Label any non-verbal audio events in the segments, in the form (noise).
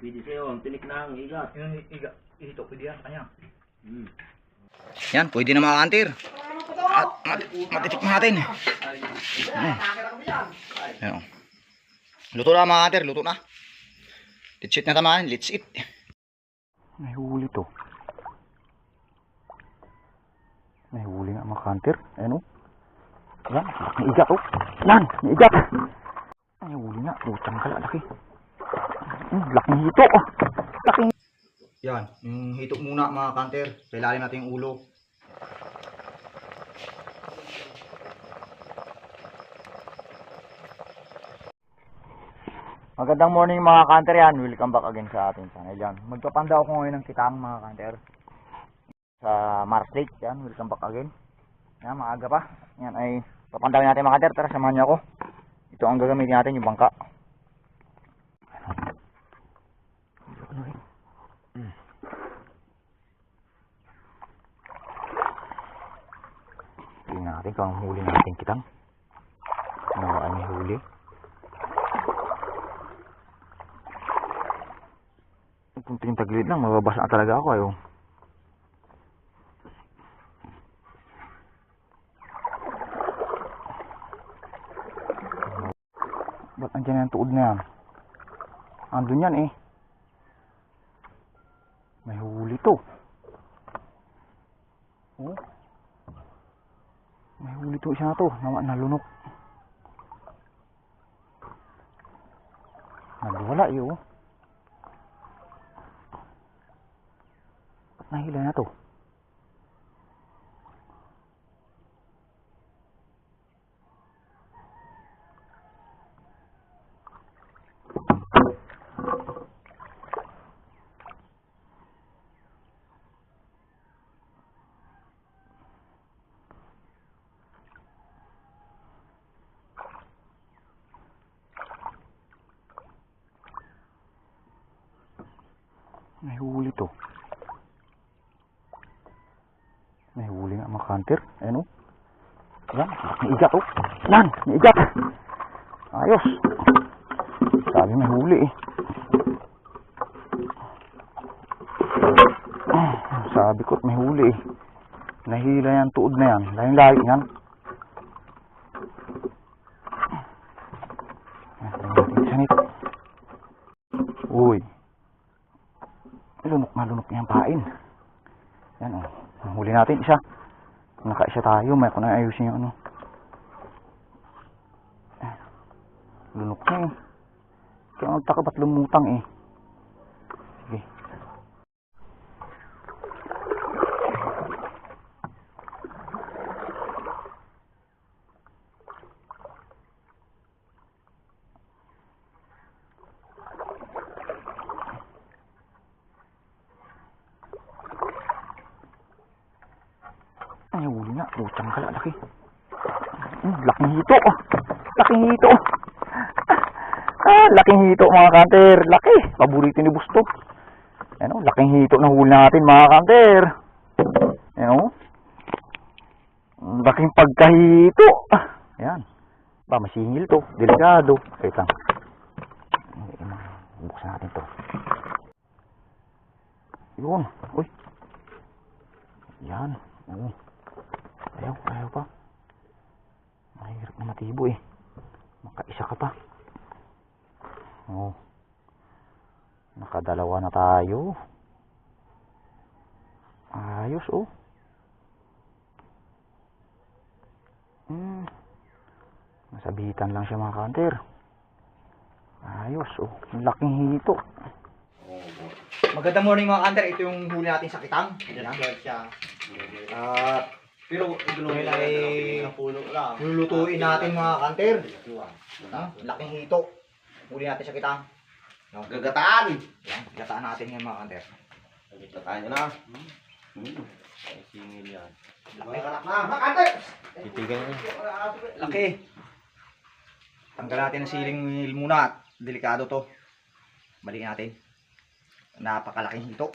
Pwede sa'yo, ang tinik na ang igat. Yung iga, ito, pwede yan kanya. Hmm. Yan, pwede na mga kantir. At mat matitik natin. Ayan. oh. Luto na mga kantir, luto na. Let's eat na tamaan, let's eat. May huli to. May huli nga mga kantir. Ayan o. Yan, may igat o. Yan, may igat. May huli nga, utang kala, laki. Laking hito. Laking yan, yung hito muna mga kanter. Kailalim natin yung ulo. Magandang morning mga kanter yan. Welcome back again sa ating channel yan. Magpapanda ako ngayon ng kitang mga kanter. Sa Mars Lake yan. Welcome back again. Yan, maaga pa. Yan ay papandawin natin mga kanter. Tara, samahan niyo ako. Ito ang gagamitin natin yung bangka. Natin kung ang huli natin kitang. Ano ay may huli. Kunting taglit lang, mababasa talaga ako ayo. Ba't andyan yung tuod na yan? Andun yan eh. May huli to. Oh. May huli to isa na to. Nawa nalunok. Nagwala yun. Ba't nahila na to? May huli to. May huli nga mga hunter. Ayan o. Yan. May igat o. Yan. May igat. Ayos. Sabi may huli eh. Sabi ko may huli eh. Nahila yan tuod na yan. Yan. Yan, Lunok na lunok niyang pain. Yan o. Oh. Huli natin isa. Nakaisa tayo. May ako na ayusin yung ano. Lunok na eh. Kaya ang taka ba't lumutang eh. Ay, huli nga. Utang kala, laki. Mm, laking hito. oh. Laking hito. Ah, laking hito mga kanter. Laki. Paborito ni Busto. Ano, laking hito na huli natin mga kanter. Ano? Laking pagkahito. Ah, Ayan. Ba, masingil to. Delikado. Wait lang. Buksan natin to. Yun. Uy. Yan. Oo. Ayaw, ayaw pa. Matibo eh. Makaisa ka pa. Oo. Nakadalawa na tayo. Ayos oh. Hmm. Nasabitan lang siya mga kanter. Ayos oh. Ang laking hito. Magandang morning mga kanter. Ito yung huli natin sa kitang. Yan. siya. At pero Ngayon ay puno lang. lulutuin natin mga kanter. Ha? Laking hito. Huli natin sa kitang. No? Gagataan! Yan, gataan natin yan mga kanter. Gagataan nyo na. Hmm. Ay, singil yan. May anak na, mga kanter! Titigan nyo. Laki. Tanggal natin ang siling muna at delikado to. Balikin natin. Napakalaking hito.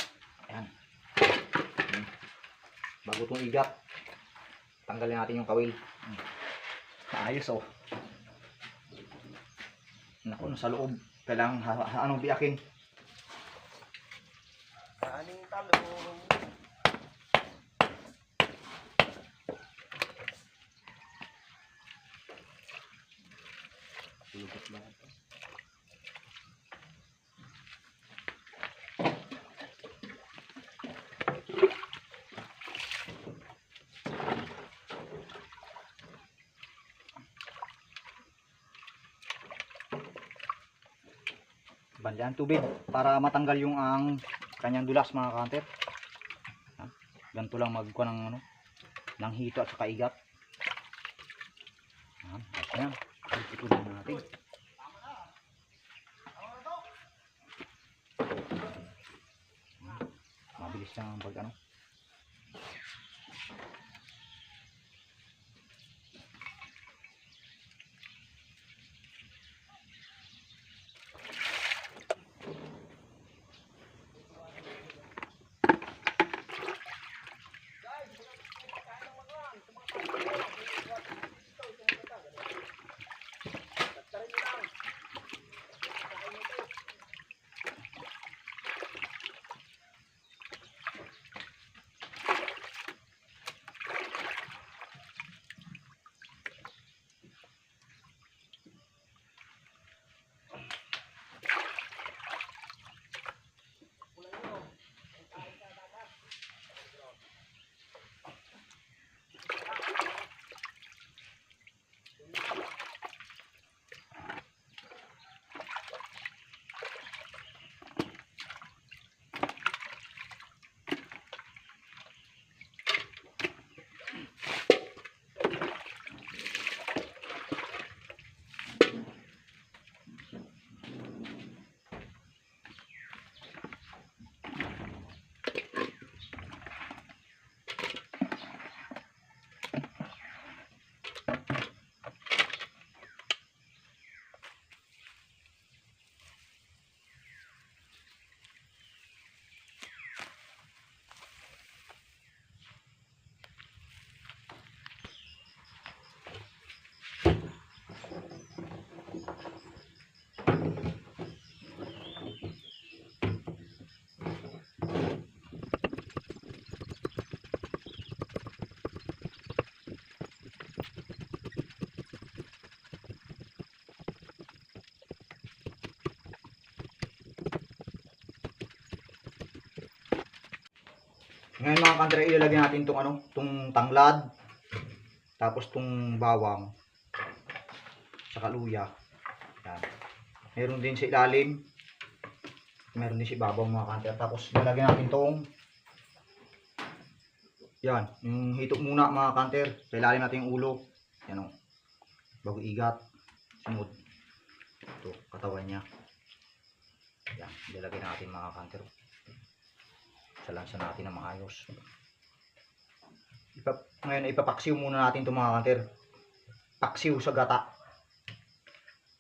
Ayan. Hmm. Bago itong igat tanggalin natin yung kawil. Maayos oh. Naku sa loob. Kailangan ha, ha, anong biyakin? Aling talong. Lugot lahat. Bandihan tubig para matanggal yung ang kanyang dulas mga kanter. Ganito lang magkuha ng ano, ng hito at saka igat. Yan, ayos na yan. Itutuloy na natin. Mabilis lang ang pag ano. Ngayon mga kantre, ilalagay natin itong ano, itong tanglad. Tapos itong bawang. Saka luya. Yan. Meron din sa ilalim. Meron din sa ibabaw mga kantre. Tapos lalagyan natin itong yan. Yung hito muna mga kanter. Sa ilalim natin yung ulo. Yan o. Bago igat. Sunod. Ito, katawan niya. Yan. Ilalagay natin mga kanter salansa natin na maayos. Ipa, ngayon ipapaksiw muna natin itong mga kanter. Paksiw sa gata.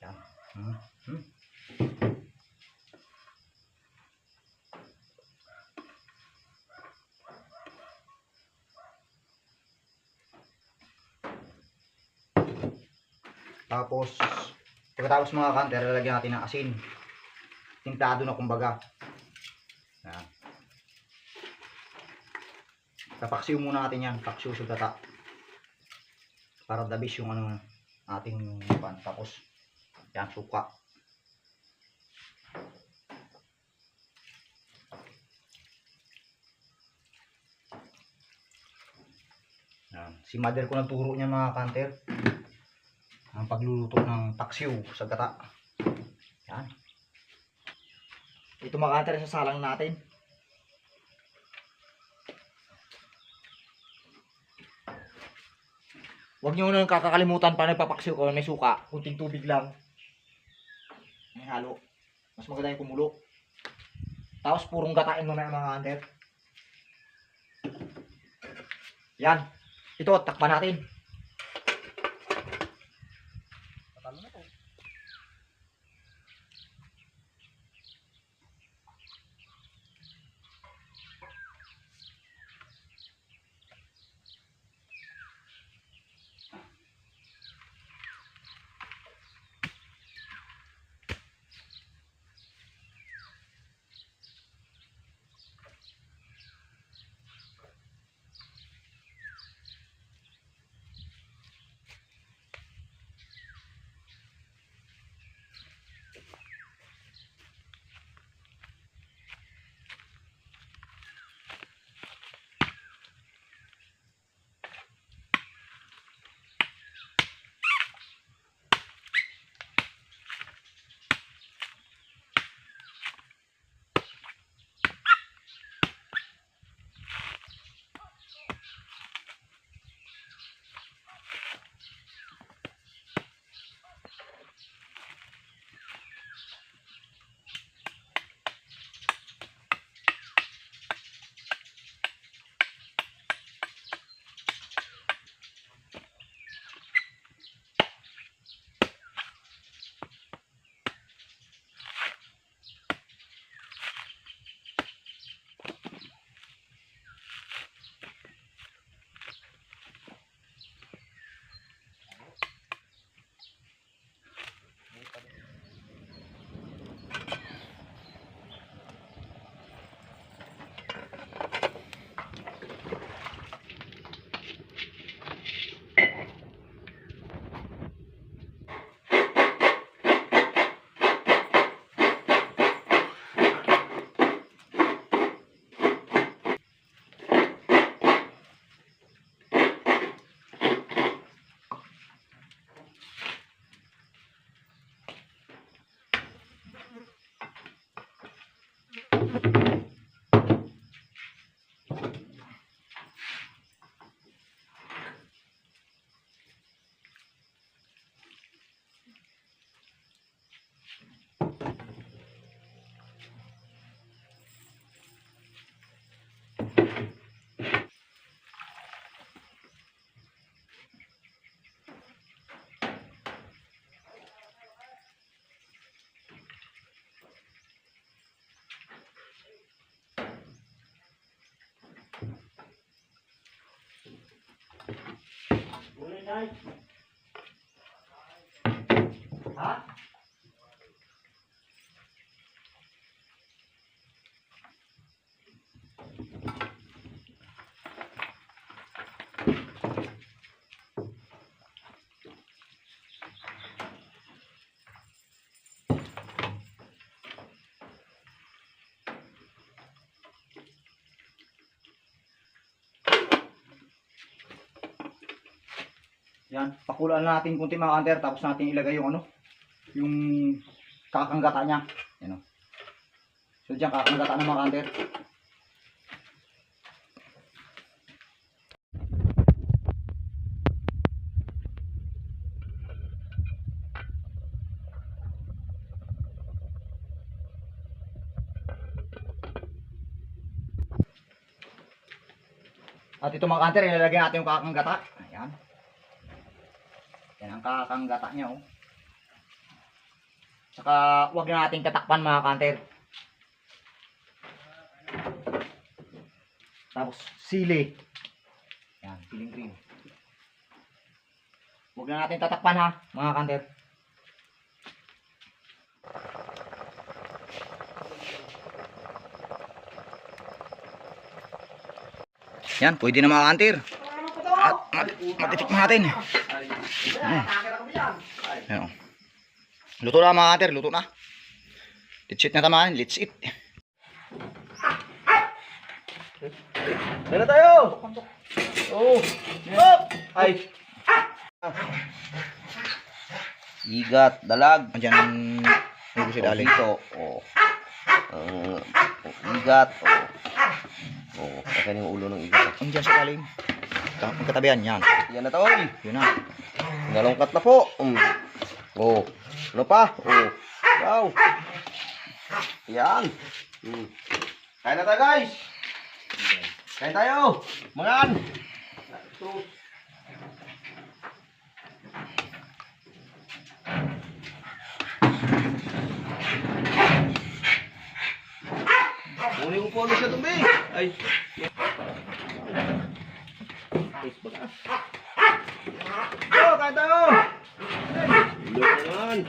Yan. Hmm. Hmm. Tapos, pagkatapos mga kanter, lalagyan natin ng asin. Tintado na kumbaga. Papaksiw muna natin yan. Paksiw sa gata. Para dabis yung ano ating pan. Tapos, yan, suka. Yan. Si mother ko nagturo niya mga kanter. Ang pagluluto ng paksiw sa gata. Yan. Ito mga kanter sa salang natin. Huwag niyo nang kakakalimutan pa nagpapaksiw ko may suka. Kunting tubig lang. May halo. Mas maganda yung kumulo. Tapos purong gatain mo na mga kanter. Yan. Ito, takpan natin. Good night. Ha? Yan, pakulaan natin kunti mga kanter tapos natin ilagay yung ano, yung kakanggata niya. Yan o. So diyan kakanggata ng mga kanter. At ito mga kanter, ilalagay natin yung kakanggata. Ayan. Yan ang kakanggata niya oh. Saka huwag na nating tatakpan mga kanter. Tapos sili. Yan, siling cream. Huwag na natin tatakpan ha, mga kanter. Yan, pwede na mga kanter. At mat matitikman natin. Yan, oh. Luto na mga kanter, luto na. Let's eat na tamaan, let's eat. Na tayo! Oh! Hop! Ay! Igat, dalag. Andiyan ang si Dali. Dito. Oh. Ang igat. Oh. Oh, akin yung ulo ng igat. Andiyan sa Dali. Ang katabihan, yan. Yan na to, oy. Yun na. Nalungkat na po. Mm. Oh. Ano pa? Oh. Wow. Yan. Mm. Kain na tayo, guys. Kain tayo. Mangan. Sus. Kunin ko po ulit sa tumi. Ay. Ayos ba ka? Oh, kain tayo. Ulo naman.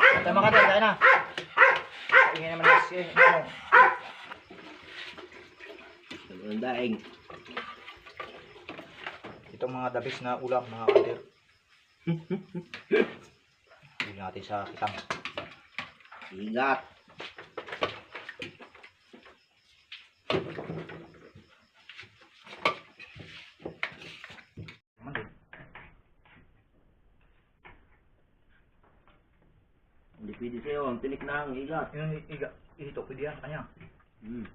Ito mga kanter, kaya na. Ingin naman na si, ano. Ang daing. Itong mga dabis na ulam, mga kanter. (laughs) Natin sa kitang. Igat. Din. Hindi pwede sa'yo. Ang tinik na ang igat. Yung iga, ihito pwede yan, kanya. Hmm.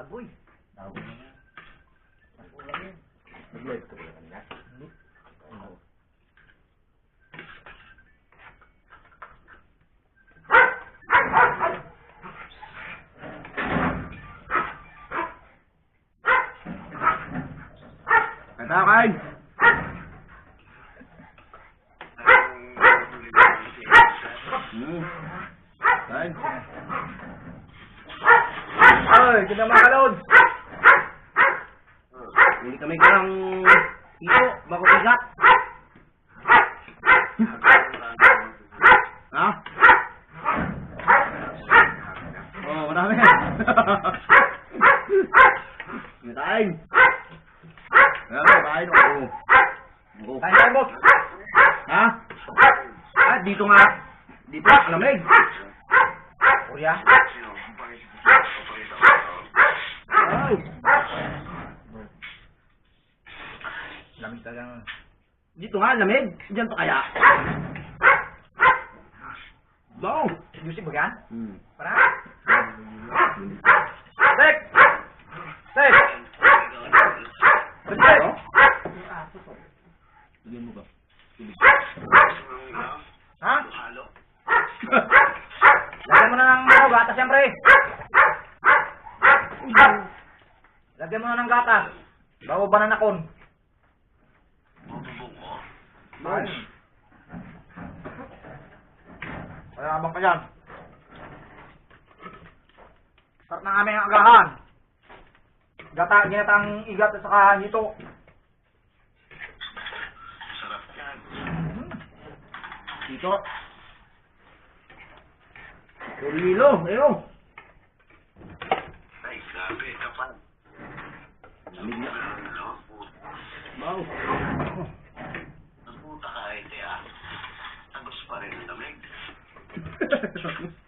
Agoy. Tawag na yan. Magulang yan. Nag-live ka pala kanina? Hindi. Oo. Tayo, kain! Hmm. Ay, kita mga kalod. Hindi kami karang ito, bako igat. ha? Oh, marami. May kain. Marami, kain. Oo. Oo. Kain tayo, boss. Ha? Ah, dito nga. Dito, alamig. Kuya. Ay. Lamig talagang. Dito nga, lamig. Diyan to kaya. Wow. Juicy ba yan? Hmm. Para? Tek! Tek! Bigyan mo ba? Ha? Lagyan mo na ng ano, gatas siyempre. Lagyan mo na ng gatas. Bago ba na nakon? Ay. Mayabang ka yan. Start na aming agahan. Gata, ginatang igat at saka hito. Sarap yan. Dito. Tulilo, ayun. Ano? Wow. Ang puta ka, ite ah. Agos pa rin ang lamig. (laughs)